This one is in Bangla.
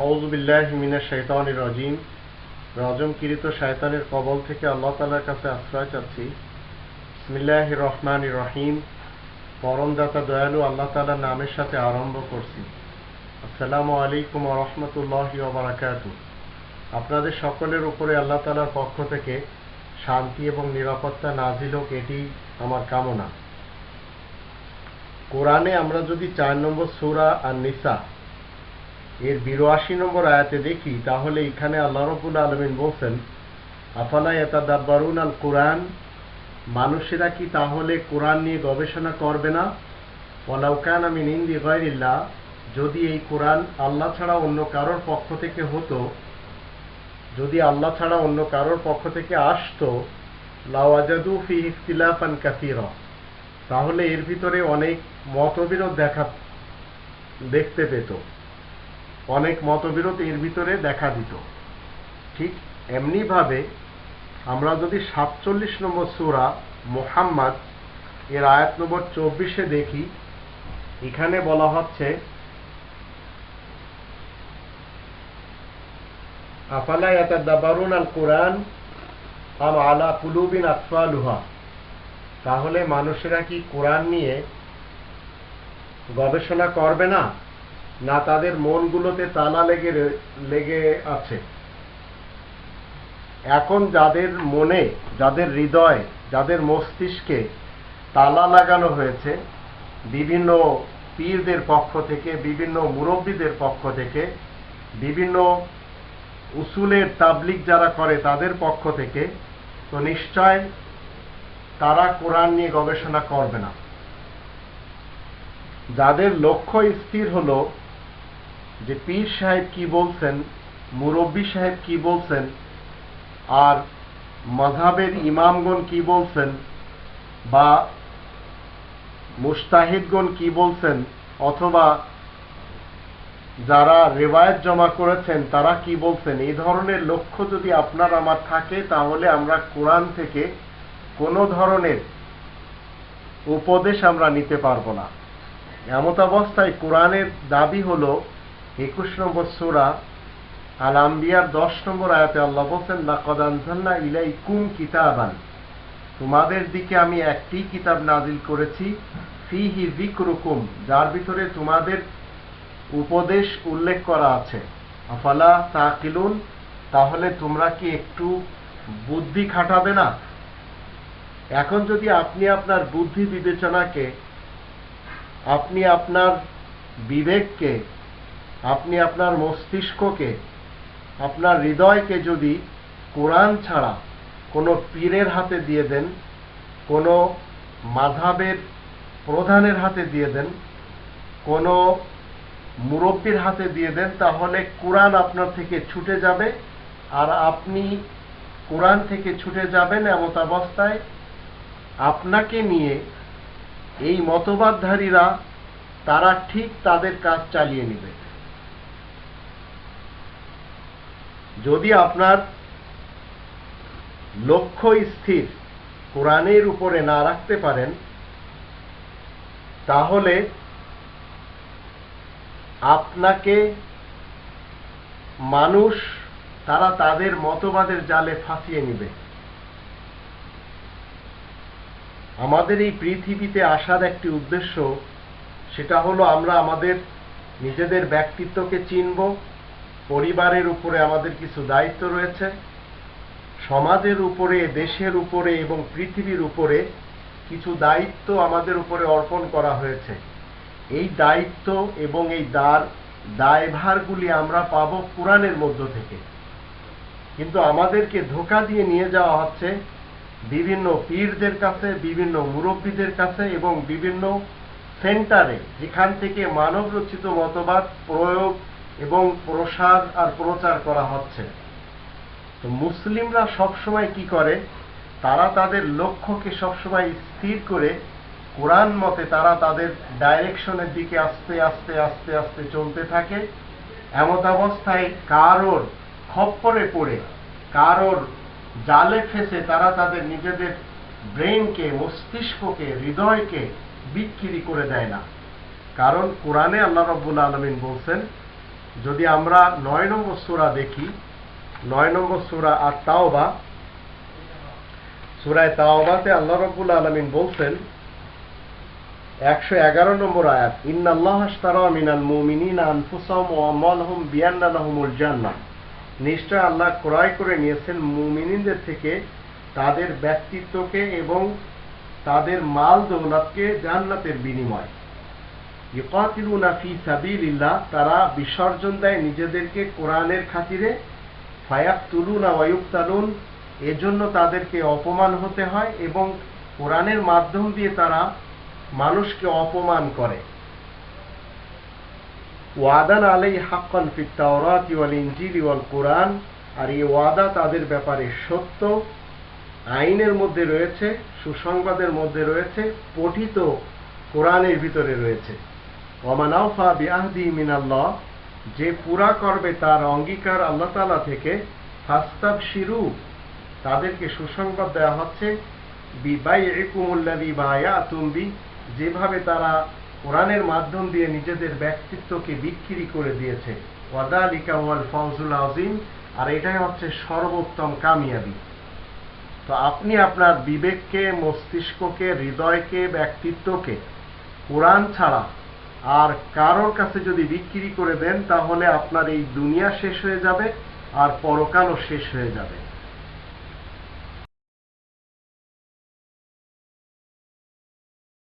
রাজিম। রজমকৃত শয়তানের কবল থেকে আল্লাহ তাআলার কাছে আশ্রয় চাচ্ছি। বিসমিল্লাহির রহমানির রহিম। পরমদাতা দয়ালু আল্লাহ তাআলার নামের সাথে আরম্ভ করছি। আসসালামু আলাইকুম রাহমাতুল্লাহি ওয়া আপনাদের সকলের উপরে আল্লাহ তাআলার পক্ষ থেকে শান্তি এবং নিরাপত্তা নাজিল হোক, এটি আমার কামনা। কোরআনে আমরা যদি চার নম্বর সূরা আর নিসা এর বিরাশি নম্বর আয়াতে দেখি, তাহলে এখানে আল্লাহ রবুল আলমিন বলছেন, আফালা ইয়াতাদাব্বারুন আল কোরআন মানুষেরা কি তাহলে কোরআন নিয়ে গবেষণা করবে না? ওয়ালাউকান আমি নিন্দি গয়রিল্লাহ। যদি এই কোরআন আল্লাহ ছাড়া অন্য কারোর পক্ষ থেকে হতো, যদি আল্লাহ ছাড়া অন্য কারোর পক্ষ থেকে আসতো লাওয়াজাদু ফি ইখতিলাফান কাসীরা। তাহলে এর ভিতরে অনেক মতবিরোধ দেখা, দেখতে পেত। অনেক মতবিরোধ এর ভিতরে দেখা দিত। ঠিক এমনিভাবে আমরা যদি সাতচল্লিশ নম্বর সুরা মোহাম্মদ এর আয়াত নম্বর চব্বিশে দেখি, এখানে বলা হচ্ছে, আফালা আল কোরআন আম আলা কুলুবিন আসফালুহা তাহলে মানুষেরা কি কোরআন নিয়ে গবেষণা করবে না? না তাদের মনগুলোতে তালা লেগে লেগে আছে। এখন যাদের মনে, যাদের হৃদয়, যাদের মস্তিষ্কে তালা লাগানো হয়েছে, বিভিন্ন পীরদের পক্ষ থেকে, বিভিন্ন মুরব্বীদের পক্ষ থেকে, বিভিন্ন উসুলের তাবলিক যারা করে তাদের পক্ষ থেকে, তো নিশ্চয় তারা কোরআন নিয়ে গবেষণা করবে না। যাদের লক্ষ্য স্থির হলো যে পীর সাহেব কি বলছেন, মুরব্বী সাহেব কি বলছেন, আর মজাবের ইমামগণ কি বলছেন, বা মুস্তাহিদগণ কি বলছেন, অথবা যারা রেওয়ায়ত জমা করেছেন, তারা কি বলছেন? এই ধরনের লক্ষ্য যদি আপনার আমার থাকে, তাহলে আমরা কোরআন থেকে কোনো ধরনের উপদেশ আমরা নিতে পারব না। এমত অবস্থায় কোরআনের দাবি হলো একুশ নম্বর সুরা আল আম্বিয়ার দশ নম্বর আয়াতে আল্লাহ বলছেন, লাকদ আনজালনা ইলাইকুম কিতাবান। তোমাদের দিকে আমি একটি কিতাব নাজিল করেছি ফি হি ফিহি যিকরুকুম, যার ভিতরে তোমাদের উপদেশ উল্লেখ করা আছে। আফালা তাকিলুন, তাহলে তোমরা কি একটু বুদ্ধি খাটাবে না? এখন যদি আপনি আপনার বুদ্ধি বিবেচনাকে, আপনি আপনার বিবেককে আপনি আপনার মস্তিষ্ককে, আপনার হৃদয়কে যদি কোরআন ছাড়া কোনো পীরের হাতে দিয়ে দেন, কোনো মাধাবের প্রধানের হাতে দিয়ে দেন, কোনো মুরব্বীর হাতে দিয়ে দেন, তাহলে কোরআন আপনার থেকে ছুটে যাবে। আর আপনি কোরআন থেকে ছুটে যাবেন এমত অবস্থায় আপনাকে নিয়ে এই মতবাদধারীরা, তারা ঠিক তাদের কাজ চালিয়ে নেবে। যদি আপনার লক্ষ্য স্থির কোরআনের উপরে না রাখতে পারেন, তাহলে আপনাকে মানুষ, তারা তাদের মতবাদের জালে ফাঁসিয়ে নেবে। আমাদের এই পৃথিবীতে আসার একটি উদ্দেশ্য, সেটা হলো আমরা আমাদের নিজেদের ব্যক্তিত্বকে চিনব পরিবারের উপরে আমাদের কিছু দায়িত্ব রয়েছে, সমাজের উপরে, দেশের উপরে এবং পৃথিবীর উপরে কিছু দায়িত্ব আমাদের উপরে অর্পণ করা হয়েছে। এই দায়িত্ব এবং এই দার দায়ভারগুলি আমরা পাব কোরআনের মধ্য থেকে। কিন্তু আমাদেরকে ধোকা দিয়ে নিয়ে যাওয়া হচ্ছে বিভিন্ন পীরদের কাছে, বিভিন্ন মুরব্বীদের কাছে এবং বিভিন্ন সেন্টারে, যেখান থেকে মানব রচিত মতবাদ প্রয়োগ এবং প্রসার আর প্রচার করা হচ্ছে। তো মুসলিমরা সবসময় কি করে? তারা তাদের লক্ষ্যকে সবসময় স্থির করে কোরআন মতে তারা তাদের ডাইরেকশনের দিকে আস্তে আস্তে আস্তে আস্তে চলতে থাকে। এমত অবস্থায় কারোর খপ্পরে পড়ে, কারোর জালে ফেসে তারা তাদের নিজেদের ব্রেনকে মস্তিষ্ককে, হৃদয়কে বিক্রি করে দেয় না। কারণ কোরআনে আল্লাহ রব্বুল আলমিন বলছেন যদি আমরা নয় নম্বর সূরা দেখি, নয় নম্বর সূরা আর তাওবা, সূরায় তাওবাতে আল্লাহ রাব্বুল আলামিন বলছেন, একশো এগারো নম্বর আয়াত, ইন্নাল্লাহ মিনাল মুমিনিনা নিশ্চয় আল্লাহ ক্রয় করে নিয়েছেন মুমিনিনদের থেকে তাদের ব্যক্তিত্বকে এবং তাদের মাল দৌলতকে জান্নাতের বিনিময়। ইকাতিলুনা ফি সাবিলিল্লাহ, তারা বিসর্জন দেয় নিজেদেরকে কোরআনের খাতিরে। ফায়াকতুলুনা ওয়ায়ুক্তালুন এজন্য তাদেরকে অপমান হতে হয় এবং কোরআনের মাধ্যম দিয়ে তারা মানুষকে অপমান করে। ওয়াদান আলাই হাক্কান ফিত তাওরাত ওয়াল ইনজিল ওয়াল কোরআন, আর এই ওয়াদা তাদের ব্যাপারে সত্য। আইনের মধ্যে রয়েছে, সুসংবাদের মধ্যে রয়েছে, পঠিত কোরআনের ভিতরে রয়েছে। ওমানাউফা বিআহদি মিনাল্লাহ, যে পুরা করবে তার অঙ্গীকার আল্লাহ তাআলা থেকে ফাস্তাব শিরু তাদেরকে সুসংবাদ দেওয়া হচ্ছে বিবাই একুমুল্লাদি বায়া তুম্বি যেভাবে তারা কোরআনের মাধ্যম দিয়ে নিজেদের ব্যক্তিত্বকে বিক্রি করে দিয়েছে। ওয়াদালিকা ওয়াল ফৌজুল আজিম আর এটাই হচ্ছে সর্বোত্তম কামিয়াবি। তো আপনি আপনার বিবেককে, মস্তিষ্ককে, হৃদয়কে, ব্যক্তিত্বকে, কোরআন ছাড়া আর কারোর কাছে যদি বিক্রি করে দেন, তাহলে আপনার এই দুনিয়া শেষ হয়ে যাবে আর পরকালও শেষ হয়ে যাবে।